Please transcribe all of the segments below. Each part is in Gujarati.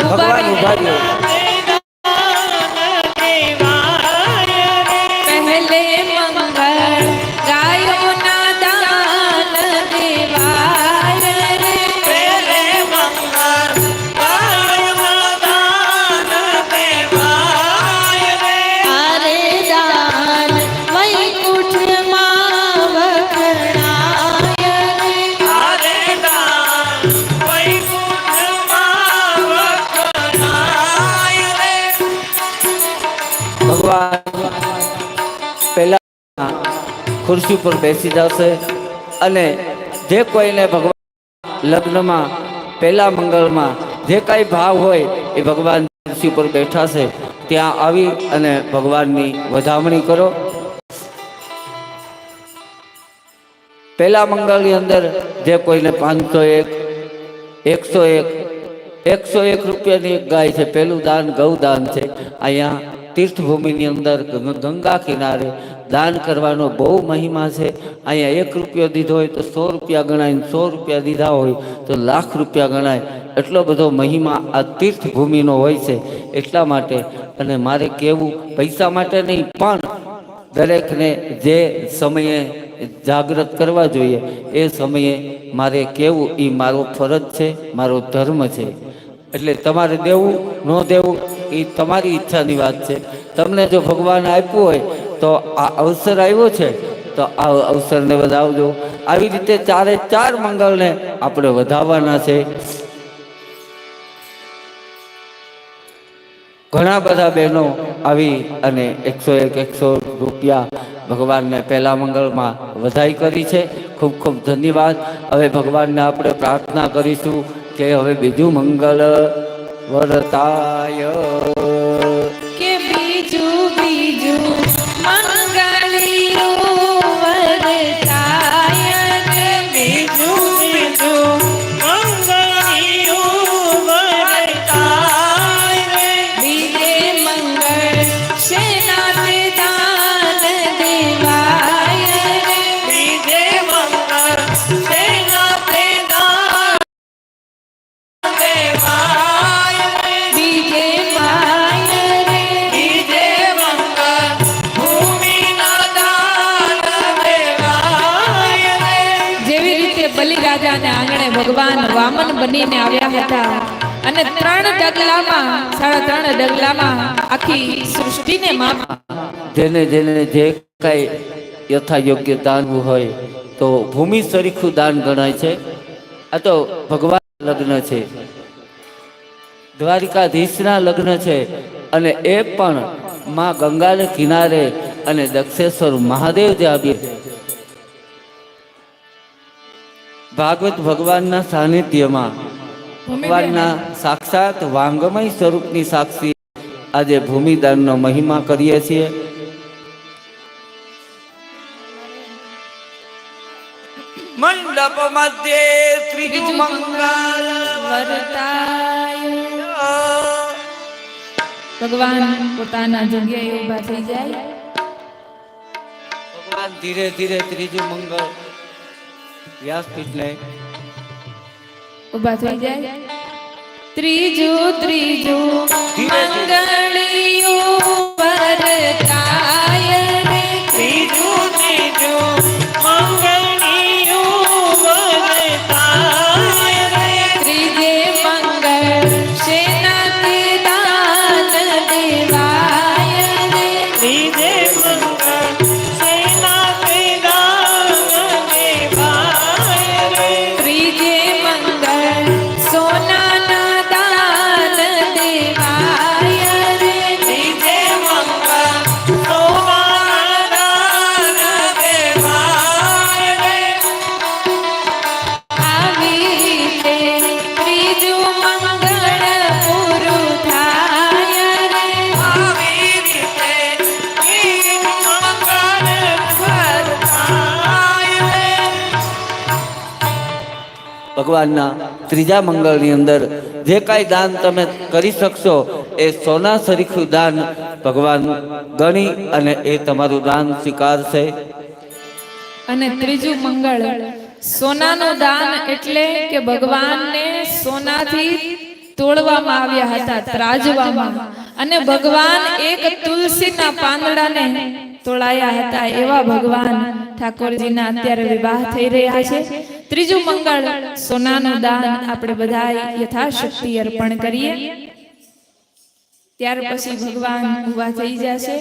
ભગવાન ઊભા રહ્યો ખુરશી પર બેસી જશે અને જે કોઈને ભગવાન લગ્નમાં, પહેલા મંગળમાં જે કાંઈ ભાવ હોય એ ભગવાન ખુરશી પર બેઠા છે, ત્યાં આવી અને ભગવાનની વધામણી કરો. પહેલા મંગળની અંદર જે કોઈને પાંચસો એક, એકસો એક એકસો એક રૂપિયાની ગાય છે, પહેલું દાન ગૌદાન છે. અહીંયા તીર્થભૂમિની અંદર ગંગા કિનારે દાન કરવાનો બહુ મહિમા છે. અહીંયા એક રૂપિયો દીધો હોય તો સો રૂપિયા ગણાય સો રૂપિયા દીધા હોય તો લાખ રૂપિયા ગણાય. એટલો બધો મહિમા આ તીર્થભૂમિનો હોય છે. એટલા માટે અને મારે કહેવું પૈસા માટે નહીં, પણ દરેકને જે સમયે જાગૃત કરવા જોઈએ, એ સમયે મારે કહેવું એ મારો ફરજ છે, મારો ધર્મ છે. એટલે તમારે દેવું, ન દેવું એ તમારી ઈચ્છાની વાત છે. તમને જો ભગવાન આપ્યું હોય, તો આ અવસર આવ્યો છે, તો આ અવસરને વધાવજો. આવી રીતે ચારે ચાર મંગળને આપણે વધાવવાના છે. ઘણા બધા બહેનો આવી અને એકસો એક, એકસો રૂપિયા ભગવાનને પહેલા મંગળમાં વધાઈ કરી છે. ખૂબ ખૂબ ધન્યવાદ. હવે ભગવાનને આપણે પ્રાર્થના કરીશું કે હવે બીજું મંગળ વરતાય ભગવાન વામન બનીને આવ્યા હતા. અને ત્રણ ડગલામાં, સાડા ત્રણ ડગલામાં આખી સૃષ્ટિને માપ. જેને જેને જે કાંઈ યથા યોગ્ય દાનવું હોય, તો ભૂમિ સરીખું દાન ગણાય છે. આ તો ભગવાન લગ્ન છે. દ્વારિકાધીશના લગ્ન છે. અને એ પણ માં ગંગાને કિનારે અને દક્ષેશ્વર મહાદેવ જે આવ્યું ભાગવત ભગવાનના સાનિધ્યમાં ભગવાનના સાક્ષાત વાંગમય સ્વરૂપની સાક્ષી આજે ભૂમિદાનનો મહિમા કરીએ છીએ. મંડપ મધ્યે ત્રીજું મંગલ વરતાય. ભગવાન પોતાના જગ્યાએ ઊભા થઈ જાય. ભગવાન ધીરે ધીરે ત્રીજું મંગળ વ્યાસપીઠને ઊભા થઈ જાય. ત્રીજું ત્રીજું મંગળિયું ભગવાનના ત્રીજા મંગળની અંદર જે કાંઈ દાન તમે કરી શકશો, એ સોના સરીખું દાન ભગવાન ગણી અને એ તમારું દાન સ્વીકારશે. અને ત્રીજું મંગળ, સોનાનું દાન એટલે કે ભગવાનને સોનાથી તોડવામાં આવ્યા હતા, ત્રાજવામાં. અને ભગવાન એક તુલસીના પાંદડાને તોળાયા હતા. એવા ભગવાન ઠાકોરજીના અત્યારે વિવાહ થઈ રહ્યા છે. ત્રીજું મંગળ સોનાનું દાન આપણે બધા યથાશક્તિ અર્પણ કરીએ. ત્યાર પછી ભગવાન ઊભા થઈ જશે.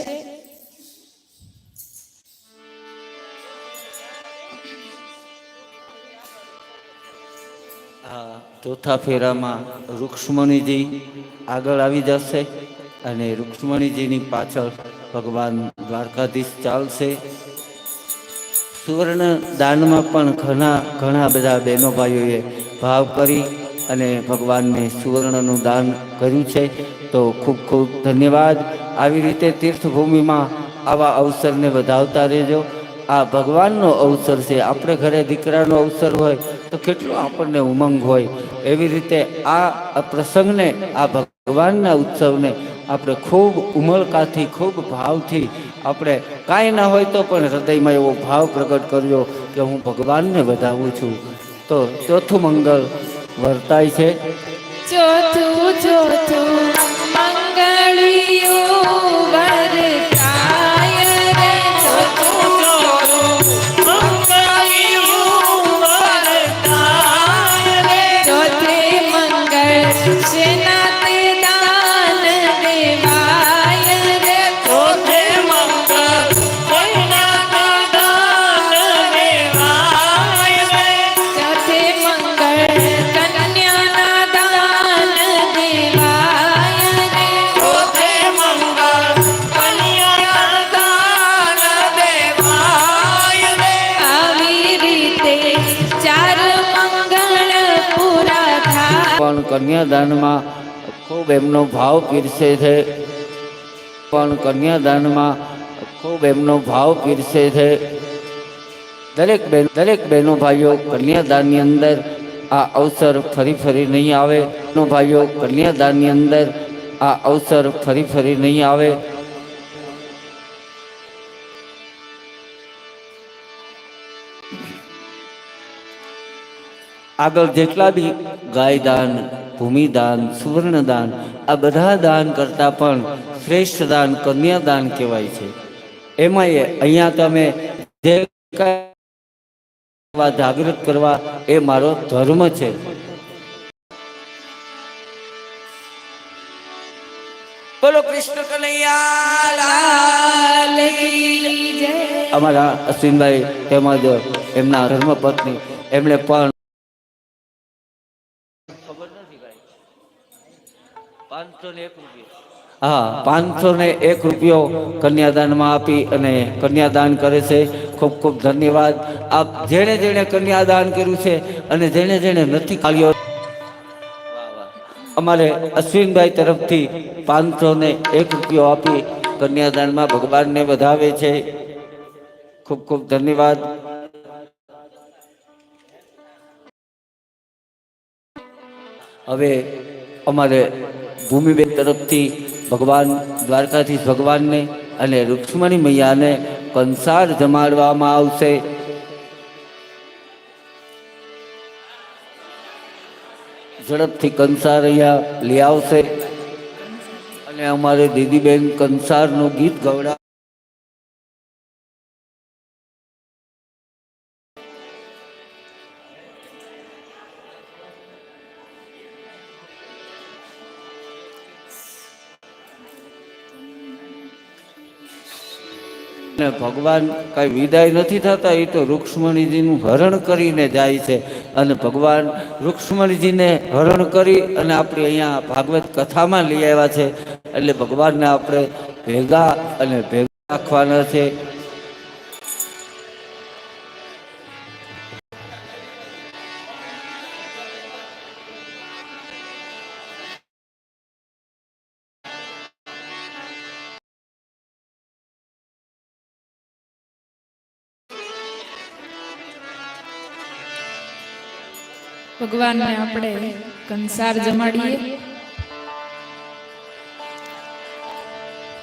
આ ચોથા ફેરામાં રૂક્ષ્મણીજી આગળ આવી જશે અને રૂક્ષ્મણીજીની પાછળ ભગવાન દ્વારકાધીશ ચાલશે. સુવર્ણ દાનમાં પણ ઘણા ઘણા બધા બહેનો ભાઈઓએ ભાવ કરી અને ભગવાનને સુવર્ણનું દાન કર્યું છે. તો ખૂબ ખૂબ ધન્યવાદ. આવી રીતે તીર્થભૂમિમાં આવા અવસરને વધાવતા રહેજો. આ ભગવાનનો અવસર છે. આપણે ઘરે દીકરાનો અવસર હોય તો કેટલો આપણને ઉમંગ હોય એવી રીતે આ પ્રસંગને, આ ભગવાનના ઉત્સવને આપણે ખૂબ ઉમળકાથી, ખૂબ ભાવથી આપણે કાંઈ ના હોય તો પણ હૃદયમાં એવો ભાવ પ્રગટ કર્યો કે હું ભગવાનને વધાવું છું. તો ચોથું મંગળ વર્તાય છે. ચોથું ચોથું મંગળિયું પણ કન્યાદાનમાં ખૂબ એમનો ભાવ પીરસે છે. પણ કન્યાદાનમાં ખૂબ એમનો ભાવ પીરસે છે. દરેક બેન, દરેક બહેનો ભાઈઓ કન્યાદાનની અંદર આ અવસર ફરી ફરી નહીં આવે. ભાઈઓ કન્યાદાનની અંદર આ અવસર ફરી ફરી નહીં આવે. આગળ જેટલા બી ગાયદાન, ભૂમિદાન, સુવર્ણદાન, આ બધા દાન કરતાં પણ શ્રેષ્ઠ દાન કન્યાદાન કહેવાય છે. એમાંય અહીંયા તમે જે જાગૃત કરવા એ મારો ધર્મ છે. બોલો કૃષ્ણ કનૈયા અમારા અશ્વિનભાઈ તેમજ એમના ધર્મપત્ની, એમણે પણ હા પાંચસો ને એક રૂપિયો કન્યાદાનમાં આપી અને કન્યાદાન કરે છે. ખૂબ ખૂબ ધન્યવાદ. આપ જેણે જેણે કન્યાદાન કર્યું છે અને જેણે જેણે નથી ખાલ્યો. અમારે અશ્વિનભાઈ તરફથી પાંચસો ને એક રૂપિયો આપી કન્યાદાનમાં ભગવાનને વધાવે છે. ખૂબ ખૂબ ધન્યવાદ. હવે અમારે ભૂમિબેન તરફથી ભગવાન દ્વારકાધીશ ભગવાનને અને રૂક્ષ્મણી મૈયાને કંસાર જમાડવામાં આવશે. ઝડપથી કંસાર અહીંયા લઈ આવશે. અને અમારે દીદીબેન કંસારનું ગીત ગવડા ને ભગવાન કઈ વિદાય નથી થતા એ તો રૂક્ષ્મણીજીનું હરણ કરીને જાય છે. અને ભગવાન રૂક્ષ્મણીજીને હરણ કરી અને આપણે અહીંયા ભાગવત કથામાં લઈ આવ્યા છે. એટલે ભગવાનને આપણે ભેગા અને ભેગા રાખવાના છે. ભગવાનને આપણે કંસાર જમાડીએ.